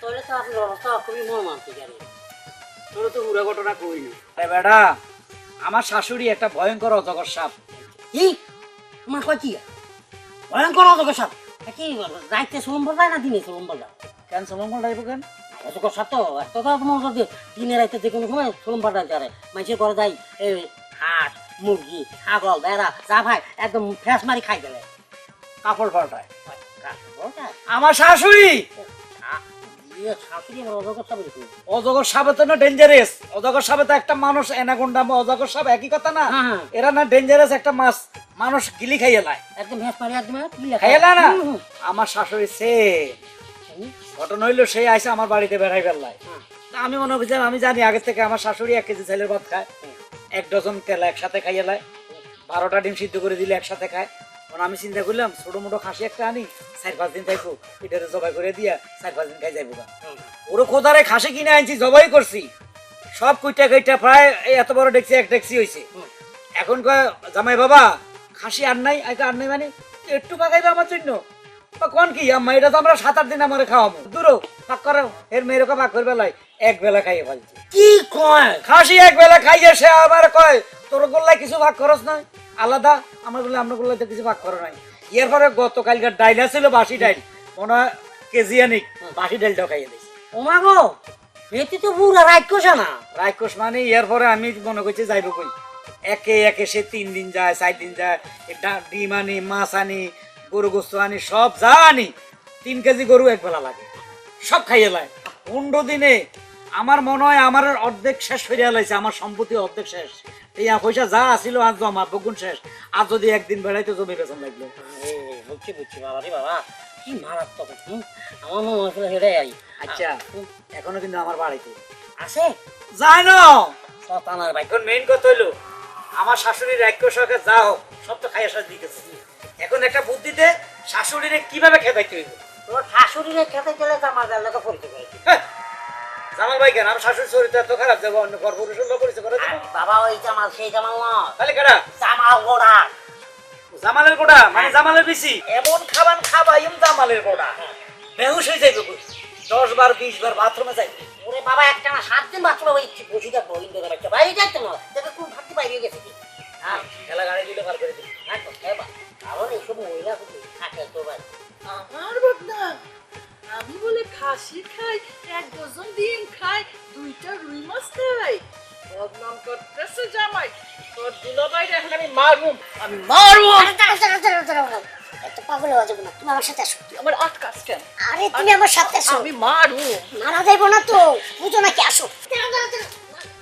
তাহলে তো আপনার অবস্থা খুবই মর্মান্তিক আর কি। তো পুরো ঘটনা কই না। বেটা আমার শাশুড়ি একটা ভয়ঙ্কর অজগর সাপ। কি? আমার কয় কি? ভয়ঙ্কর অজগর সাপ? কি রাইতে সুলম বলবায় না দিনে সুলম বলবা কেন সলমন ডাইব কেন? অজগর সাপ তো এত তো তোমার কাছে দিনে রাইতে যে কোনো সময় সুলম পাল্টা করে মানুষের ঘরে যাই এই হাঁস মুরগি ছাগল বেড়া যা ভাই একদম ফ্যাস মারি খাই গেলে। কাপড় পাল্টায় ওটা আমার শাশুড়ি! অজগর সাপ এরকম। অজগর সাপে তো না ডেঞ্জারাস অজগর সাপে তো একটা মানুষ এনাকোন্ডা অজগর সাপ একই কথা না? হ্যাঁ, হ্যাঁ। এরা না ডেঞ্জারাস একটা মাছ। মানুষ গিলি খাইয়ে একদম লেখা? খাইয়ে না। আমার শাশুড়ি সে। ঘটনা হইল সেই আইসে আমার বাড়িতে বেড়াই ফেললাই তা আমি মনে করছিলাম আমি জানি আগে থেকে আমার শাশুড়ি এক কেজি ছেলের ভাত খায়। এক ডজন তেল একসাথে খাইয়ে লাই বারোটা ডিম সিদ্ধ করে দিলে একসাথে খায়। তখন আমি চিন্তা করলাম ছোট মোটো খাসি একটা আনি চার পাঁচ দিন খাইবো এটারে জবাই করে দিয়া চার পাঁচ দিন খাই যাইবো। হুম। ওরও খোদারে খাসি কিনে আনছি জবাই করছি। সব কুইটা কুইটা প্রায় এত বড় ডেকছি এক ডেকছি হয়েছে এখন কয় জামাই বাবা খাসি আর নাই আগে আর নাই মানে একটু পাকাইবে আমার জন্য? বা কোন কি আম্মা এটা তো আমরা সাত আট দিন আমার খাওয়াবো দূরও পাক করো এর মেয়েরকে পাক করবে লাই। এক বেলা খাইয়ে ফেলছি। কি কয়? খাসি এক বেলা খাইয়ে সে আবার কয় তোর গোল্লায় কিছু ভাগ খরচ নাই? আলাদা আমার বলে আমরা গোল্লাতে কিছু ভাগ করো নাই। এরপরে গতকালকার ডাইল ছিল বাসি ডাইল। মনে হয় কেজি আনিক বাসি ডাইলটাও খাইয়ে দিয়েছি ও মা গো এতে তো পুরা কোষা না রাক্ষস মানে এরপরে আমি মনে করছি যাইব কই? একে একে সে তিন দিন যায় চার দিন যায় ডিম আনি মাছ আনি গরু গোস্ত আনি সব যা আনি তিন কেজি গরু এক বেলা লাগে। সব খাইয়ে লাগে পনেরো দিনে আমার মনে হয় আমার অর্ধেক শেষ হয়ে লাইছে আমার সম্পত্তি অর্ধেক শেষ। এই পয়সা যা আসিল আজ জমা বগুন শেষ। আর যদি একদিন বেড়াইতে জমি বেতন লাগল। ও, বুঝছি বুঝছি বাবা রে বাবা। কি মারাত্মক আমার মনে হয়েছিল হেরে আই আচ্ছা এখনও কিন্তু আমার বাড়িতে। আছে? যায় না! ভাই এখন মেইন কথা হইল আমার শাশুড়ির এক সরকার যা হোক সব তো খাইয়া সাজ দিতেছে। এখন একটা বুদ্ধিতে শাশুড়িরে কীভাবে খেতাইতে হইব? তোর শাশুড়িরে খেতে গেলে তো আমার লোকে পরিচয় জামাল ভাই কেন? আমার শাশুড়ির চরিত্র এত খারাপ যাব অন্য ঘর পুরুষের লোক পরিচয় করে দেবো। বাবা ওই জামাল সেই জামাল না তাহলে কেডা? জামাল গোড়া। জামালের কোটা মানে জামালের বেশি এমন খাবান খাবাইম জামালের কোটা বেহুশ হয়ে যাইবে। দশ বার বিশ বার বাথরুমে যাইবে ওরে বাবা একটা না সাত দিন বাবা ইচ্ছে বসে থাকব ইন্দ্রের বাচ্চা বাইরে যাইতো না দেখে কোন ভাবতে বাইরে গেছে কি? হ্যাঁ খেলা গাড়ি দিলে বার করে দিবি। হ্যাঁ তো খেবা কারণ এইসব মহিলা থাকে তো ভাই। আমার বদনা আমি বলে খাসি খাই এক ডজন ডিম খাই দুইটা রুই মাছ খাই। বদনাম করতেছে জামাই। তোর দুলাভাই এখন আমি মারুম আমি মারুম। আরে। এত পাগল হওয়া যাবে না তুমি আমার সাথে আসো। আমার আটকাস কেন? আরে তুমি আমার সাথে আসো। আমি মারুম। মারা যাইবো না তো বুঝো নাকি আসো।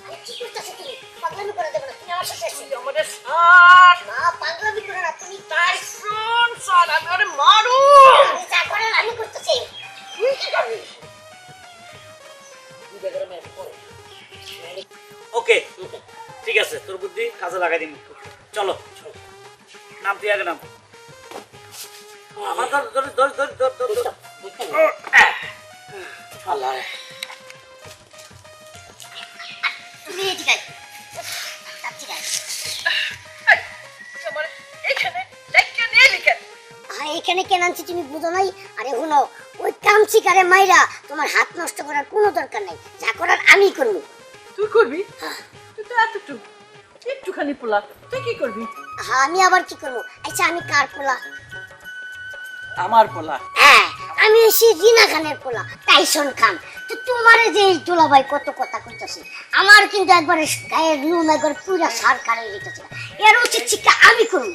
আরে কি করতেছো তুমি? পাগলামি করে দেবো না তুমি আমার সাথে আসো। আমাদের সার না পাগলামি করে না তুমি তাই শোন সার আমি যা করার আমি ওকে ঠিক আছে তোর বুদ্ধি কাজে লাগাই দিন চলো নাম তুই আগে নাম। আমার ধর ধর ধর ধর ধর ধর ধর। আল্লাহ। তুমি এদিকে ঠিক আছে এই, তুই আমার এখানে ডাইকা নিয়ে এখানে কেন আনছি তুমি বুঝো নাই? আরে হুনো ওই কামচিকারে মাইরা তোমার হাত নষ্ট করার কোনো দরকার নাই। যা করার আমি করব। তুই করবি? তুই তো এতটুকু। একটুখানি পোলা। তুই কি করবি? হ্যাঁ আমি আবার কি করব? আচ্ছা আমি কার পোলা? আমার পোলা। হ্যাঁ আমি এসে খানের পোলা টাইসন খান। তো তোমার যে এই ভাই কত কথা কইতাছে আমার কিন্তু একবারে গায়ের লুম একবার পুরা সার কারে গেছে এর উচিত শিক্ষা আমি করব।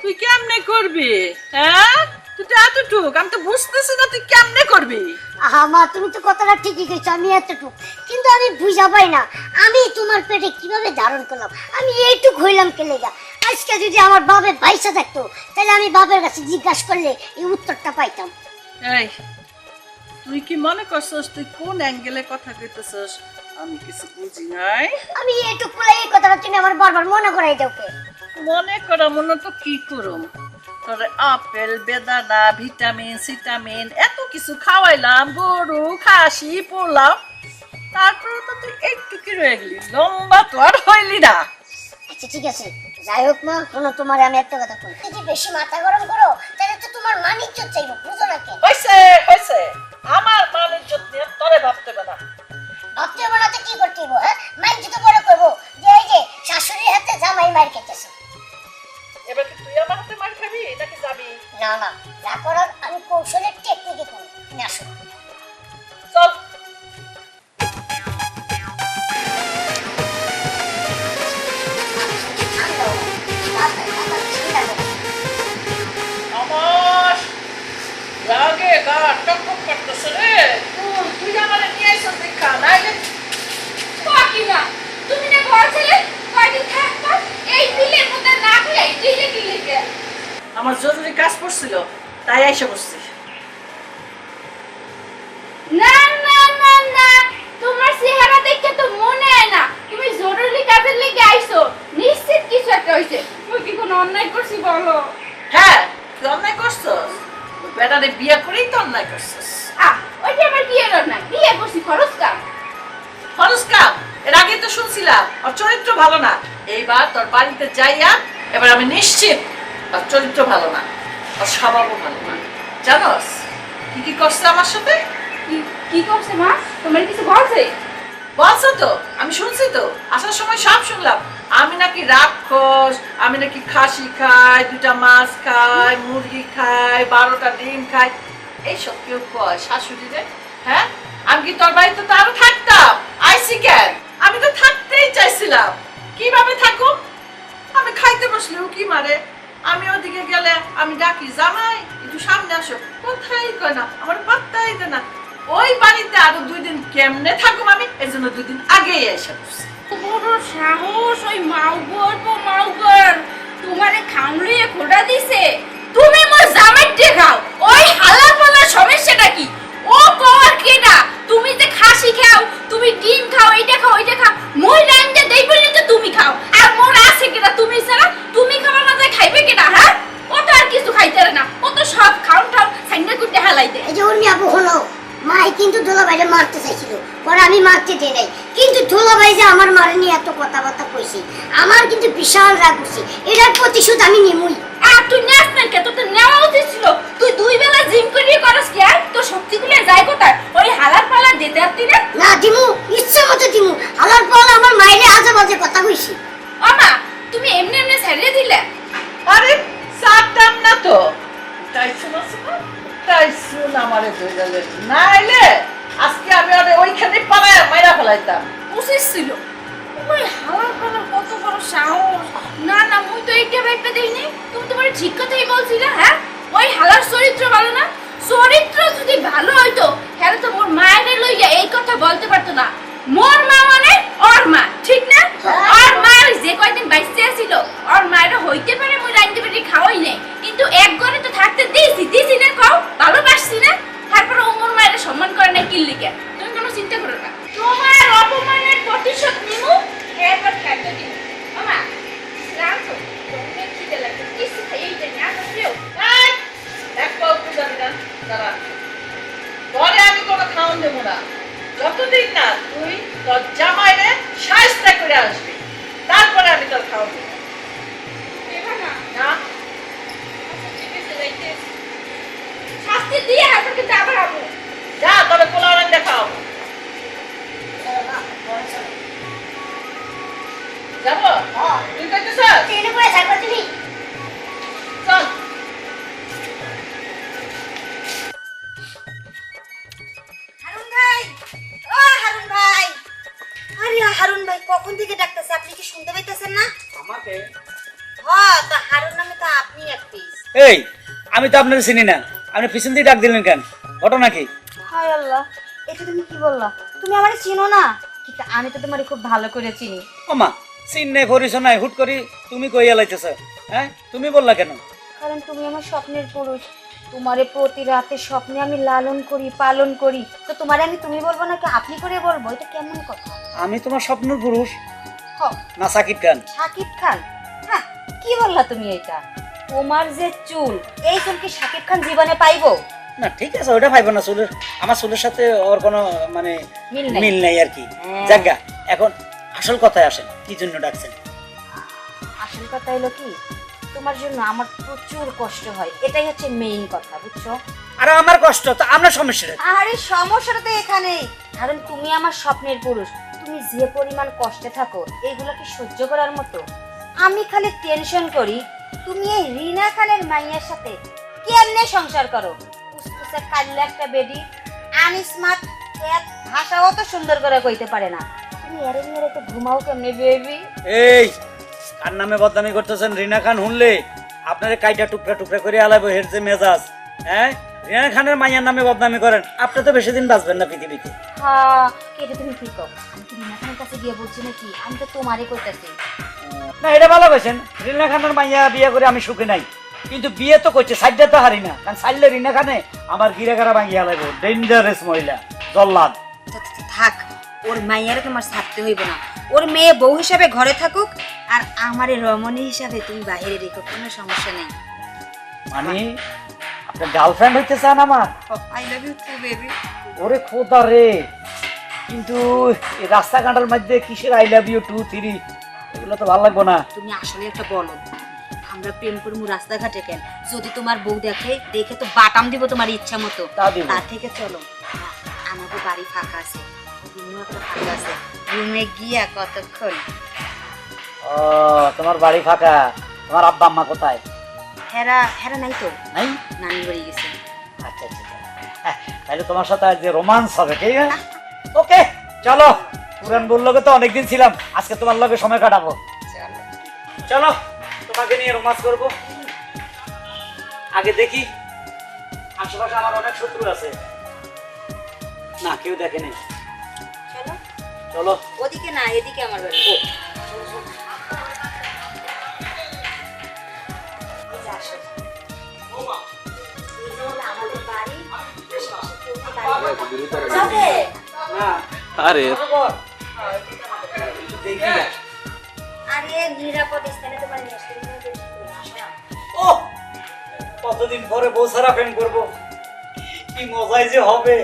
তুই কেমনে করবি হ্যাঁ? তুই তো এতটুক আমি তো বুঝতেছি না তুই কেমনে করবি। আহা মা তুমি তো কথাটা ঠিকই কইছো আমি এতটুক। কিন্তু আমি বুঝা পাই না আমি তোমার পেটে কীভাবে ধারণ করলাম? আমি এইটুক হইলাম কে লেগা? আজকে যদি আমার বাপের পয়সা থাকতো তাহলে আমি বাপের কাছে জিজ্ঞাসা করলে এই উত্তরটা পাইতাম। এই তুই কি মনে করছস তুই কোন অ্যাঙ্গেলে কথা কইতেছস? আমি কিছু বুঝি নাই। আমি এইটুক বলে এই কথাটা তুমি আমার বারবার মনে করাই দাও মনে করা মনে তো কি করুম? আপেল বেদানা ভিটামিন সিটামিন এত কিছু খাওয়াইলাম গরু খাসি পড়লাম তারপরে তো তুই একটু কি রয়ে গেলি লম্বা তো আর হইলি না। আচ্ছা ঠিক আছে। যাই হোক মা তোমার আমি একটা কথা বলি বেশি মাথা গরম করো তাহলে তো তোমার মানিক ইজ্জত চাইব বুঝো নাকি হইছে হইছে। আমার নিয়ে তরে ভাবতে ভাবতে তো কি করতে হ্যাঁ? মাইক যদি বড় করব। যে এই যে শাশুড়ির হাতে জামাই মার খেতেছে। এবার কি তুই আমার হাতে মার খাবি নাকি যাবি? না না যা করার আমি কৌশলের টেকনিকে করব না চল। তুমি না ঘর ছেলে কয়দিন থাকবা? এই দিলে আমার জরুরি কাজ পড়ছিল তাই এসে বসছি অন্যায় করছি বলো? হ্যাঁ তুই অন্যায় করছস? বিয়ে করেই তো অন্যায় করছস। আহ ওইটা আমার বিয়ে না বিয়ে করছি খরচ কাম। খরচ কাম? এর আগে তো শুনছিলাম ওর চরিত্র ভালো না। এইবার তোর বাড়িতে যাইয়া এবার আমি নিশ্চিত ওর চরিত্র ভালো না ওর স্বভাবও ভালো না। জানোস কি কি করছে আমার সাথে? কি- করছে মা? তোমার কিছু বলছে? বলছো তো আমি শুনছি তো আসার সময় সব শুনলাম। আমি নাকি রাক্ষস আমি নাকি খাসি খাই দুটা মাছ খাই মুরগি খাই বারোটা ডিম খাই। এইসব কেউ কয় শাশুড়িরে হ্যাঁ? আমি কি তোর বাড়িতে তো আরও থাকতাম? আইসি কেন? আমি তো থাকতেই চাইছিলাম। কীভাবে থাকুক? আমি খাইতে বসলেও কি মারে? আমি ওদিকে গেলে আমি ডাকি, জামাই, একটু সামনে আসো। কোথায় কয় না? আমার পাত্তাই দেয় না। ওই বাড়িতে আরও দুই দিন কেমনে থাকুম আমি? এর জন্য দুই দিন আগেই এসে বড় সাহস, ওই মাউগর পো মাউগর। তোমারে খামলিয়ে খোটা দিছে। তুমি মোর জামাই দিয়ে খাও ওই হালা পালা সমস্যাটা কি? ও কওয়ার কেডা তুমি যে খাসি খাও তুমি ডিম খাও এইটা খাও ওইটা খাও মই রান্দে দেই বলি তো তুমি খাও। আর মোর আছে কেডা তুমি ছাড়া তুমি খাওয়া না যায় খাইবে কেডা হ্যাঁ ও তো আর কিছু খাইতে না। ও তো সব খাও ঠাও সাইনা কুটে হালাই দে এই যে আপু হলো মাই কিন্তু দোলাভাইরে মারতে চাইছিল পরে আমি মারতে দিই নাই। কিন্তু দোলাভাই যে আমার মারে নিয়ে এত কথাবার্তা কইছি আমার কিন্তু বিশাল রাগ উঠছে। এটার প্রতিশোধ আমি নিমুই। আর তুই নেস না কে? তোর নেওয়া উচিত ছিল। আমাকে হ্যাঁ তা হারুন নামে তো আপনি এক পিস এই আমি তো আপনাকে চিনি না। আপনি পিছন দিয়ে ডাক দিলেন কেন? ঘটনা কি? হায় আল্লাহ এটা তুমি কি বললা? তুমি আমারে চিনো না? কিন্তু আমি তো তোমারে খুব ভালো করে চিনি। ওমা চিন নাই পরিচয় নাই হুট করি তুমি কইয়া লাইতেছ হ্যাঁ তুমি বললা কেন? কারণ তুমি আমার স্বপ্নের পুরুষ। তোমারে প্রতি রাতে স্বপ্নে আমি লালন করি পালন করি। তো তোমারে আমি তুমি বলব নাকি আপনি করে বলব? এটা কেমন কথা? আমি তোমার স্বপ্নের পুরুষ। না সাকিব খান। শাকিব খান? হ্যাঁ কি বললা তুমি এটা? তোমার যে চুল এই চুল কি শাকিব খান জীবনে পাইবো? না ঠিক আছে ওটা পাইবো না চুলের। আমার চুলের সাথে ওর কোনো মানে মিল নাই। আর কি। হ্যাঁ। জাগা এখন আসল কথায় আসেন কি জন্য ডাকছেন? আসল কথা হলো কি তোমার জন্য আমার প্রচুর কষ্ট হয়। এটাই হচ্ছে মেইন কথা বুঝছ? আর আমার কষ্ট তো আমরা সমস্যা আরে সমস্যাটা তো এখানেই। কারণ তুমি আমার স্বপ্নের পুরুষ। তুমি যে পরিমাণ কষ্টে থাকো, এগুলো কি সহ্য করার মতো? আমি খালি টেনশন করি, তুমি এই রিনা খানের মাইয়ের সাথে কেমনে সংসার করো? কুসকুসে কাল্লা একটা বেডি, আনস্মার্ট ক্যাট ভাষাও তো সুন্দর করে কইতে পারে না। তুমি এর নিয়ে রেখে ঘুমাও কেমনে বেবি এই, কার নামে বদনামি করতেছেন? রিনা খান শুনলে আপনার কাইটা টুকরা টুকরা করে আলাবো হের মেজাজ হ্যাঁ? রিনা খানের মাইয়ার নামে বদনামি করেন। আপনি তো বেশি দিন বাঁচবেন না পৃথিবীতে। হ্যাঁ এটা তুমি কি কও। আমি কি রিনা খানের কাছে গিয়ে বলছি নাকি? আমি তো তোমারই কইতাছি। না এটা ভালো পেয়েছেন রিনা খানের মাইয়া বিয়ে করে আমি সুখে নাই। কিন্তু বিয়ে তো করছে সাইডটা তো হারি না। কারণ সাইডলে রিনা খানে আমার গিরাগারা ভাঙিয়া লাগবে। ডেঞ্জারাস মহিলা জল্লাদ। থাক ওর মাইয়ারে তোমার ছাড়তে হইব না। ওর মেয়ে বউ হিসাবে ঘরে থাকুক আর আমারে রমণী হিসাবে তুমি বাইরে রেখো কোনো সমস্যা নেই। মানে? গার্লফ্রেন্ড হইতে চান আমার? I love you too baby ওরে খোদা রে। কিন্তু এই রাস্তাঘাটের মধ্যে কিসের I love you two three এগুলো তো ভালো লাগবো না। তুমি আসলে একটা বলো আমরা প্রেম করব রাস্তাঘাটে কেন? যদি তোমার বউ দেখে দেখে তো বাটাম দিব তোমার ইচ্ছা মতো। তার থেকে চলো। আমাদের বাড়ি ফাঁকা আছে। রুমও একটা ফাঁকা আছে। রুমে গিয়া কতক্ষণ? ও তোমার বাড়ি ফাঁকা। তোমার আব্বা আম্মা কোথায়? হেরা হেরা নাই তো নাই নানি বাড়ি গেছে আচ্ছা আচ্ছা তাহলে তোমার সাথে আজ যে রোমান্স হবে ঠিক আছে ওকে চলো। পুরান বললোকে তো অনেকদিন ছিলাম। আজকে তোমার লগে সময় কাটাবো। চলো। চলো তোমাকে নিয়ে রোমান্স করব। আগে দেখি আশেপাশে আমার অনেক শত্রু আছে। না কেউ দেখেনি চলো। চলো। ওদিকে না এদিকে আমার বাড়ি। ও কতদিন পরে বউ সারা করব? কি মজাই যে হবে।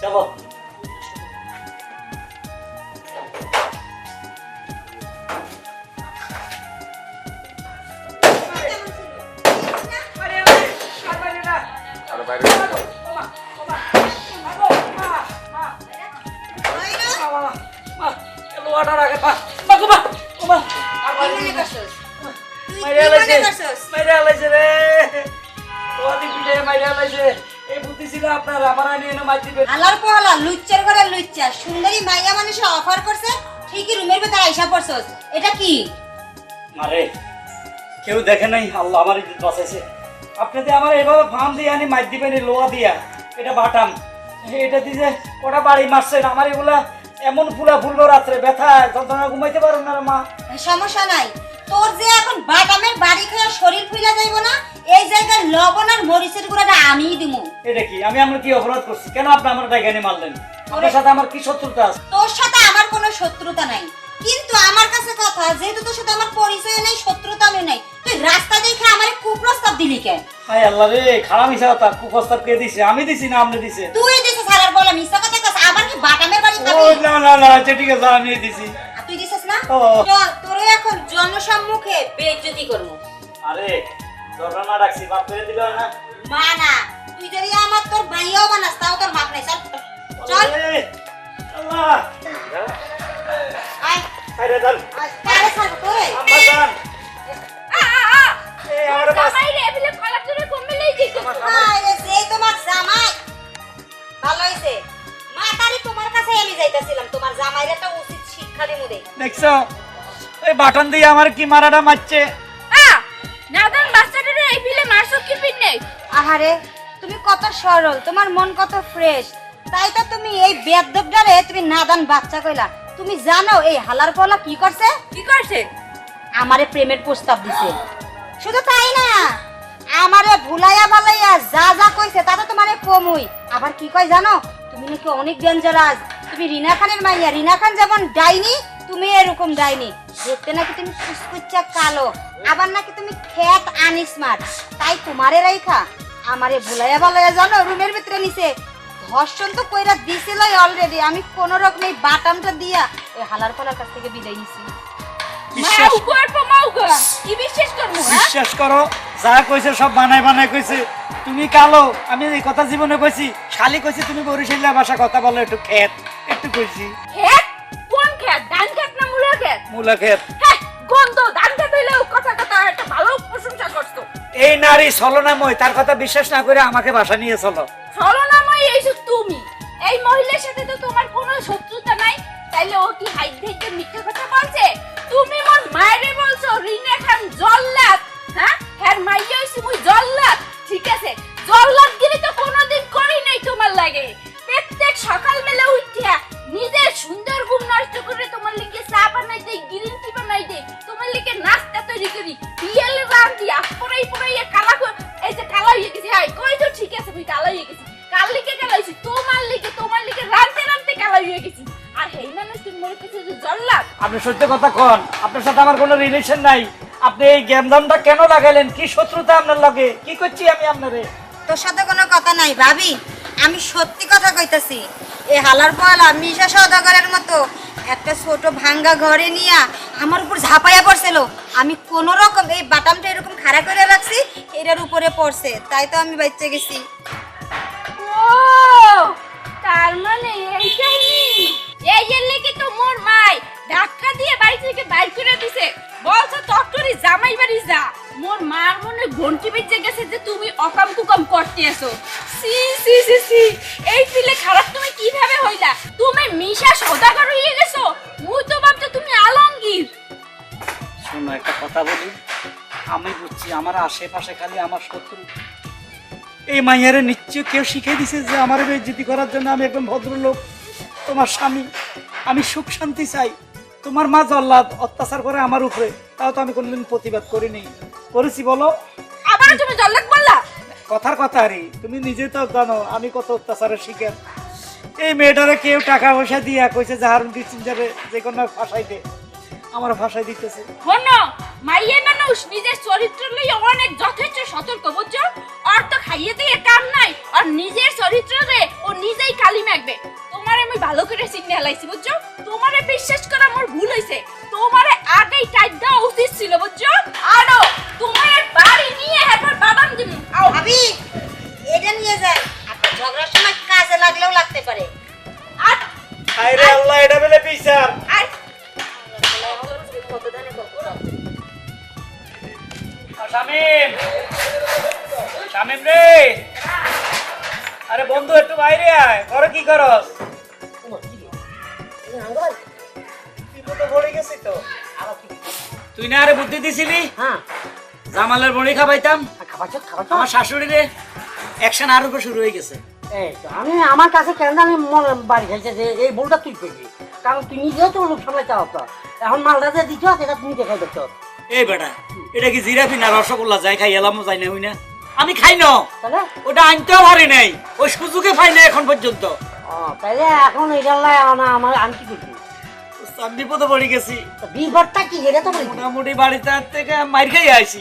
চলো। সুন্দরী মাইয়া মানুষে অফার করছে ঠিকই রুমের ভেতর আইসা পড়ছস। এটা কি? মারে কেউ দেখে নাই আল্লাহ আমার ইজ্জত বাঁচাইছে। আপনি যে আমার এভাবে ফার্ম দিয়ে আনি মার দিবেন লোহা দিয়া। এটা বাটাম। এটা দিছে ওটা বাড়ি মারছেন আমার এগুলা এমন ফুলা ফুললো রাত্রে ব্যথা যন্ত্রণা ঘুমাইতে পারো না মা। সমস্যা নাই। তোর যে এখন বাটামের বাড়ি খেয়ে শরীর ফুইলা যাইব না এই জায়গায় লবণ আর মরিচের গুঁড়াটা আমিই দিমু। এটা কি? আমি আমরা কি অপরাধ করছি? কেন আপনি আমার ডাইগানি মারলেন? আপনার সাথে আমার কি শত্রুতা আছে? তোর সাথে আমার কোনো শত্রুতা নাই। কিন্তু আমার কাছে কথা যেহেতু তোর সাথে আমার পরিচয় নেই শত্রুতা আমি নাই তুই রাস্তা দেখে আমার কুপ্রস্তাব দিলি কেন? হায় আল্লাহ রে খারাপ মিশা কথা কুপ্রস্তাব কে দিছে? আমি দিছি না আপনি দিছে তুই দিছিস সারার বলে মিথ্যা কথা কস আবার কি বাটামের বাড়ি খাবি না না না আচ্ছা ঠিক আছে আমি দিছি। তুই দিছিস না। চল তোরে এখন জনসম্মুখে বেজ্জতি করব। আরে দরকার না রাখছি বাপ করে দিল না? মা না তুই যদি আমার তোর ভাইয়াও বানাস তাও তোর মাপ নাই চল। চল। আল্লাহ! আয়। আরে দল আয়, কারে ছাড়বো তোরে আম্মা জান এই আমার বাস। জামাই রে ফিলে কলা চুরে কমে লই দিত আয় রে, সেই তোমার জামাই। ভালো হইছে। মা তারি তোমার কাছে আমি যাইতাছিলাম তোমার জামাইরে একটা উচিত শিক্ষা দিমু দে। দেখছ? এই বাটন দিয়ে আমার কি মারাটা মারছে? আ নাদান বাচ্চাটারে এই ফিলে মারছো কি পিনে আহারে তুমি কত সরল তোমার মন কত ফ্রেশ। তাই তো তুমি এই বেদবডারে তুমি নাদান বাচ্চা কইলা। তুমি জানো এই হালার পলা কি করছে? কি করছে? আমারে প্রেমের প্রস্তাব দিছে। শুধু তাই না আমারে ভুলাইয়া বালাইয়া যা যা কইছে তা তো তোমারে কমই। আবার কি কয় জানো? তুমি নাকি অনেক ডেঞ্জারাস তুমি রিনা খানের মাইয়া। রিনা খান যেমন ডাইনি তুমি এরকম ডাইনি। দেখতে নাকি তুমি কুচকুচ্চা কালো। আবার নাকি তুমি খেত আনিসমার্ট তাই তোমারে রাইখা আমারে ভুলাইয়া বালাইয়া জানো রুমের ভিতরে নিছে। ধর্ষণ তো কইরা দিছিল অলরেডি আমি কোন রকম এই বাটামটা দিয়া ওই হালার ফলার কাছ থেকে বিদায় নিছি। বিশ্বাস মাউ করব মাউ কর কি বিশ্বাস করব হ্যাঁ? বিশ্বাস করো যা কইছে সব বানাই বানাই কইছে। তুমি কালো আমি এই কথা জীবনে কইছি। খালি কইছি তুমি বরিশালের ভাষা কথা বলো একটু খেত একটু কইছি। মূলা হ্যাঁ গন্ধ কথা কথা একটা ভালো প্রশংসা করছ। এই নারী ছলনাময় তার কথা বিশ্বাস না করে আমাকে বাসা নিয়ে চলো। ছলনাময় এইসব তুমি। এই মহিলার সাথে তো তোমার কোনো শত্রুতা নাই। তাইলে ও কি হাইট থেকে মিথ্যা কথা বলছে? তুমি মোর মায়েরে বলছো রিনা খান জল্লাদ। হ্যাঁ? হ্যাঁ মাইয়া হইছি মুই জল্লাদ। ঠিক আছে? জল্লাদ গিরি তো কোনোদিন করি নাই তোমার লাগে। প্রত্যেক সকাল বেলা উঠিয়া নিজের সুন্দর ঘুম নষ্ট করে তোমার লিগে চা বানাই দেই গ্রিন টি বানাই দেই তোমার লিগে নাস্তা তৈরি করি। পিয়াল রাম দিয়া পরাই পরাই কালা এই যে কালা হয়ে গেছে হাই কই তো ঠিক আছে তুই কালা হয়ে গেছি। কাল লিগে কালা হইছি তোমার লিগে তোমার লিগে রাতে রাতে কালা হয়ে গেছি। আর হেই মানুষ তুমি মরে কাছে জল্লাদ আপনি সত্যি কথা কন আপনার সাথে আমার কোনো রিলেশন নাই। আপনি এই গ্যামদামটা কেন লাগাইলেন? কি শত্রুতা আপনার লগে? কি করছি আমি আপনারে? তোর সাথে কোনো কথা নাই ভাবি। আমি সত্যি কথা কইতাছি। এই হালার পয়লা মিশা সদাগরের মতো। একটা ছোট ভাঙ্গা ঘরে নিয়ে আমার উপর ঝাঁপাইয়া পড়ছিল। আমি কোন রকম এই বাটামটা এরকম খাড়া করে রাখছি, এটার উপরে পড়ছে। তাই তো আমি বাচ্চা গেছি। ও, তার মানে এই কাহিনী এই লেগে তো মোর মাই ধাক্কা দিয়ে বাড়ি থেকে বাইর করে দিছে? বলছে তত্তরি জামাই বাড়ি যা। মোর মার মনে ঘন্টি বেঁচে গেছে যে তুমি অকাম কুকাম করতে আসো সি সি সি সি এই পিলে খারাপ মিশা সদাগর হয়ে গেছো মুই তো ভাবছ তুমি আলমগীর। শোনো একটা কথা বলি। আমি বুঝছি আমার আশেপাশে খালি আমার শত্রু। এই মাইয়ারে নিশ্চয় কেউ শিখে দিছে যে আমার বেজ্জিতি করার জন্য আমি একদম ভদ্রলোক। তোমার স্বামী আমি সুখ শান্তি চাই। তোমার মা জল্লাদ অত্যাচার করে আমার উপরে। তাও তো আমি কোনোদিন প্রতিবাদ করিনি। করেছি বলো? আবার তুমি জল্লাক বললা? কথার কথা রে তুমি নিজে তো জানো আমি কত অত্যাচারের শিকার। এই মেয়েটারে কেউ টাকা পয়সা দিয়া কইছে যে, হারুন যাবে যে কোনো ফাঁসাইতে আমার ফাঁসাই দিতেছে। হন মাইয়ে মানুষ নিজের চরিত্র লইয়া অনেক যথেষ্ট সতর্ক, বুঝছ? আর তো খাইয়ে দিয়ে কাম নাই, আর নিজের চরিত্র রে ও নিজেই কালি মাখবে। তোমারে আমি ভালো করে চিনে হেলাইছি, বুঝছ? তোমারে বিশ্বাস করা আমার ভুল হইছে। কি করস তুই না আরে বুদ্ধি দিছিলি? হ্যাঁ। জামালের বড়ি খাবাইতাম। আমার শাশুড়ি রে অ্যাকশন আর উপর শুরু হয়ে গেছে। আমি আমার কাছে কেন জানি বাড়ি খাইছে যে এই ভুলটা তুই করবি। কারণ তুই নিজেও তো লোক সামলাইতে হতো এখন মালটা যে দিচ্ছ সেটা তুমি দেখাই দিচ্ছ এই বেটা এটা কি জিরাফি না রসগোল্লা? যাই খাই এলাম যাই না হই না। আমি খাই না। ওটা আনতেও পারি নাই। ওই সুযোগে পাই না এখন পর্যন্ত। ও তাইলে এখন এটা লাই আনা আমার আমি কি করবি বিপদে পড়ে গেছি। বিপদটা কি এটা তো মোটামুটি বাড়িতে থেকে মার খাই আইছি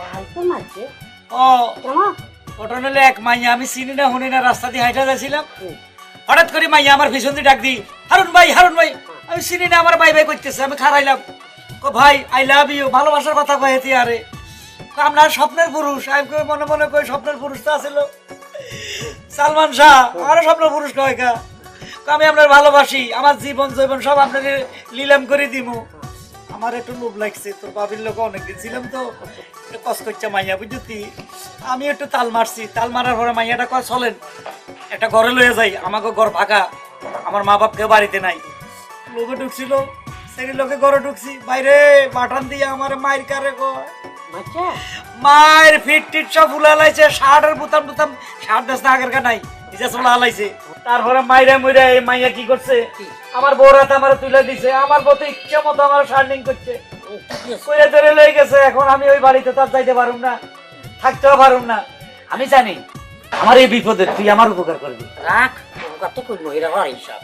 ভাই মারছে ও কেন? ঘটনা হলো এক মাইয়া আমি চিনি না শুনি না রাস্তা দিয়ে হাইটা যাচ্ছিলাম হঠাৎ করে মাইয়া আমার ভীষণ দিয়ে ডাক দি হারুন ভাই হারুন ভাই আমি চিনি না আমার ভাই ভাই করতেছে আমি খারাইলাম ও ভাই আই লাভ ইউ ভালোবাসার কথা কয়েছি আরে কয়, আপনার স্বপ্নের পুরুষ আমি মনে মনে কই স্বপ্নের পুরুষ তো আছিল সালমান শাহ আমারও স্বপ্ন পুরুষ কয় কা। কয়, আমি আপনার ভালোবাসি আমার জীবন জীবন সব আপনাকে লিলাম করে দিমু। আমার একটু লোভ লাগছে তোর বাবির লোক অনেকদিন ছিলাম তো কষ্ট করছে মাইয়া বুঝতি আমি একটু তাল মারছি তাল মারার পরে মাইয়াটা কয় চলেন একটা ঘরে লয়ে যাই আমাকে ঘর ফাঁকা আমার মা বাপ কেউ বাড়িতে নাই। লোকে ঢুকছিল সেই লোকে ঘরে ঢুকছি বাইরে বাটান দিয়ে আমার মায়ের কারে কয়? মায়ের ফিট টিট সব লাইছে শার্টের বুতাম বুতাম শার্ট আগের নাই নিজে ফুলা লাইছে। তারপরে মাইরা মইরা এই মাইয়া কি করছে? আমার বউরাতে আমার তুলে দিছে আমার বউ তো ইচ্ছে মতো আমার শার্টিং করছে। কইরা ধরে লয়ে গেছে এখন আমি ওই বাড়িতে তার যাইতে পারুম না থাকতেও পারুম না। আমি জানি আমার এই বিপদে তুই আমার উপকার করবি। রাখ উপকার তো করব এটা হওয়ার হিসাব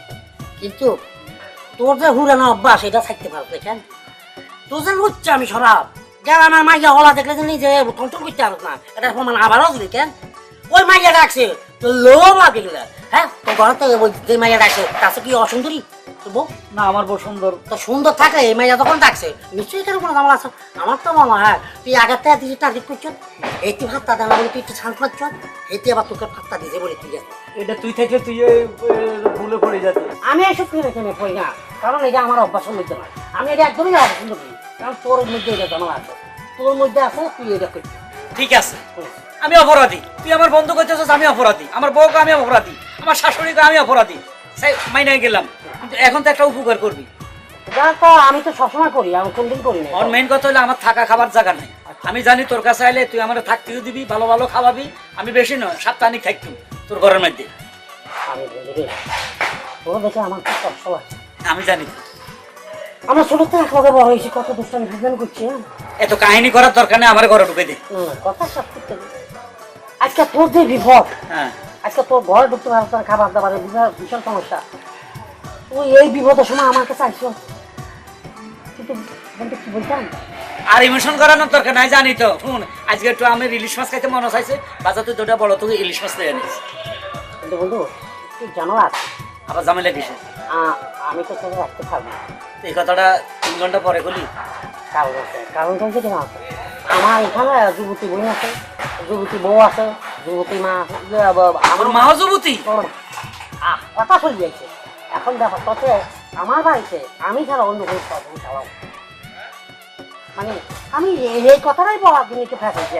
কিন্তু তোর যে হুরানো অভ্যাস এটা থাকতে পারবে কেন? তোর যে লুচ্ছা আমি সরাব। যার আমার মাইয়া হলা দেখলে যে নিজে কন্ট্রোল করতে পারত না এটা প্রমাণ আবারও দিলি কেন? ওই মাইয়া ডাকছে তো লোভ লাগে গেলে হ্যাঁ? তোর ঘরে তো ওই যে মাইয়া ডাকছে কাছে কি অসুন্দরী? তো বউ? না আমার বউ সুন্দর। তো সুন্দর থাকলে এই মাইয়া যখন ডাকছে নিশ্চয়ই এখানে কোনো ঝামেলা আছে? আমার তো মনে হয় তুই আগের থেকে দিদি টার্গেট করছ এই তুই ভাতটা দেওয়া বলে তুই একটু শান্ত পাচ্ছ এতে আবার তোকে ভাতটা দিতে বলে তুই গেছে এটা তুই থেকে তুই ভুলে পড়ে যাবি আমি এসব কিনে কিনে পড়ি না? কারণ এটা আমার অভ্যাস মধ্যে নয় আমি এটা একদমই অপছন্দ করি কারণ তোর মধ্যে এটা ঝামেলা আছে তোর মধ্যে আছে তুই এটা ঠিক আছে। আমি অপরাধী। তুই আমার বন্ধু করতেছিস আমি অপরাধী। আমার বউকে আমি অপরাধী। আমার শাশুড়িকে আমি অপরাধী। সেই মাইনে গেলাম। কিন্তু এখন তো একটা উপকার করবি। আমি তো সবসময় করি আমি কোনদিন করি না অন মেইন কথা হলো আমার থাকা খাবার জায়গা নাই। আমি জানি তোর কাছে আইলে তুই আমার থাকতেও দিবি ভালো ভালো খাওয়াবি। আমি বেশি নয় সাপ্তাহিক থাকতুম তোর ঘরের মধ্যে। আমার আমি জানি। আমরা ছোট থেকে একলগে বড় হয়েছি কত দুষ্টামি করছি হ্যাঁ? এত কাহিনী করার দরকার নেই আমার ঘরে ঢুকে দে। কথা সব করতে আজকে তোর যে বিপদ হ্যাঁ। আজকে তোর ঘরে ঢুকতে পারছ খাবার দাবারের বিশাল সমস্যা। তুই এই বিপদের সময় আমার কাছে আইসো কিন্তু বলতে কি বলতাম? আর ইমোশন করানোর দরকার নাই জানি তো। শুন আজকে একটু আমি ইলিশ মাছ খাইতে মনে চাইছে বাজার তুই দুটা বড় তুই ইলিশ মাছ নিয়ে আনিস কিন্তু বন্ধু তুই জানো আর আবার ঝামেলা আ- আমি তো তোকে রাখতে পারব এই কথাটা তিন ঘণ্টা পরে বলি। কারণ কারণ তো কেন আছে। আমার এখানে যুবতী বই আছে যুবতী বউ আছে যুবতী মা আছে আমার মাও যুবতী? কথা শুনে যাচ্ছে এখন দেখো তোকে আমার বাড়িতে আমি ছাড়া অন্য কোনো প্রবলেম চালাও মানে আমি এই- কথাটাই বলার জন্য একটু ফ্যাসেছি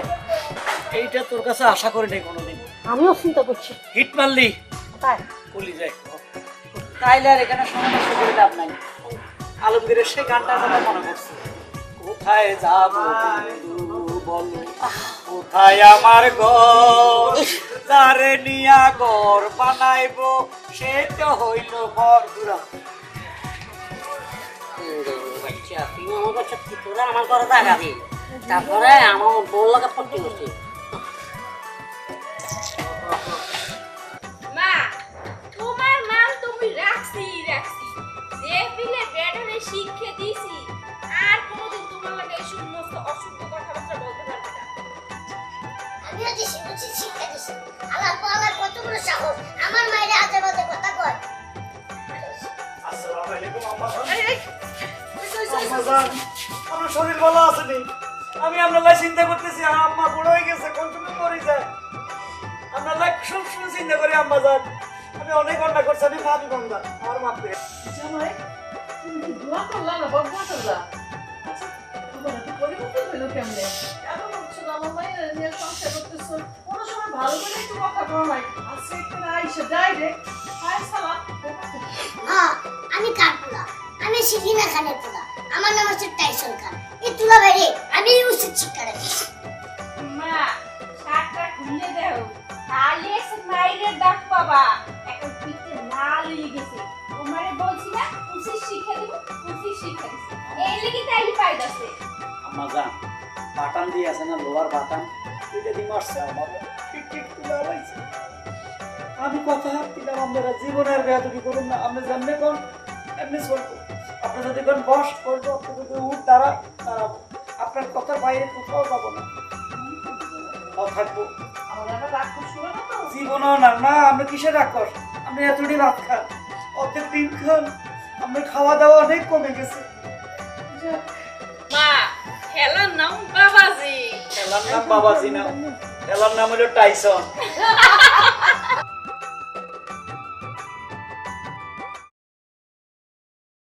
এইটা তোর কাছে আশা করি নাই কোনোদিন। আমিও চিন্তা করছি। হিট মারলি। কোথায়? বলি যায় তাইলে আর এখানে সময় নষ্ট করে লাভ নাই। আলমগীরের সেই গানটার কথা মনে করছে কোথায় যাব বলো? কোথায় আমার ঘর? তারে নিয়া ঘর বানাইবো, সে তো হইল ঘর দুরা। আমার আমার তারপরে আমার বউ লাগে পট্টি করছি। পিলে বেডনে শিক্ষা দিছি আর কোনোদিন তোমার লাগে এই সমস্ত অশুদ্ধ কথাবার্তা বলতে পারবে না। আমিও দিছি বুঝি শিক্ষা দিছি আল্লাহ আল্লাহ কত বড় সাহস? আমার মায়ের হাতে বাজে কথা কয়। আসসালামু আলাইকুম আম্মা আমার শরীর ভালো আছে নি? আমি আপনার চিন্তা করতেছি আর আম্মা বড় হয়ে গেছে কোন সময় মরে যায়। আপনার লাই সবসময় চিন্তা করি আম্মা যান আমি অনেক অন্যায় করছি আমি মাফি বন্ধা আমার মাফ করে দোয়া করলা না বদয়া করলা? আচ্ছা, তোমার এত পরিবর্তন হলো কেমনে? কেন ভাবছ আমার মায়ের নিয়ে সংসার করতেছো? কোনো সময় ভালো করে একটু কথা বলো নাই। আজকে এখানে আইসা হায় কি? হ্যাঁ আমি কার পোলা আমি শিখিনা খানের পোলা আমার নাম হচ্ছে টাইসন খান এই তুলা বাইরে আমি উচিত শিক্ষা রাখি মা শার্টটা খুলে দাও তাহলে এসে মাইরের ডাক পাবা এখন পিঠে লাল হয়ে গেছে তোমারে বলছি না এই লেগে তাইলে পাইতাছে আম্মা যান বাটাম দিয়ে আছে না এটা মারছে আমার। ঠিক ঠিক তুলে আলাইছে আমি কথা দিলাম আপনারা জীবনের বেয়াদবি করুন না। আপনি জানলে কোন? এমনি চলবো আপনি যদি কোন বস করব আপনি যদি উঠ তারা দাঁড়াবো আপনার কথার বাইরে কোথাও যাব না। থাকব। আমার? জীবনও না না আপনি কিসের রাক্ষস? আপনি এতটি ভাত খান। অর্ধেক ডিম খান। আপনার খাওয়া দাওয়া অনেক কমে গেছে। মা খেলার নাম বাবাজি। খেলার নাম বাবাজি না। খেলার নাম হলো টাইসন।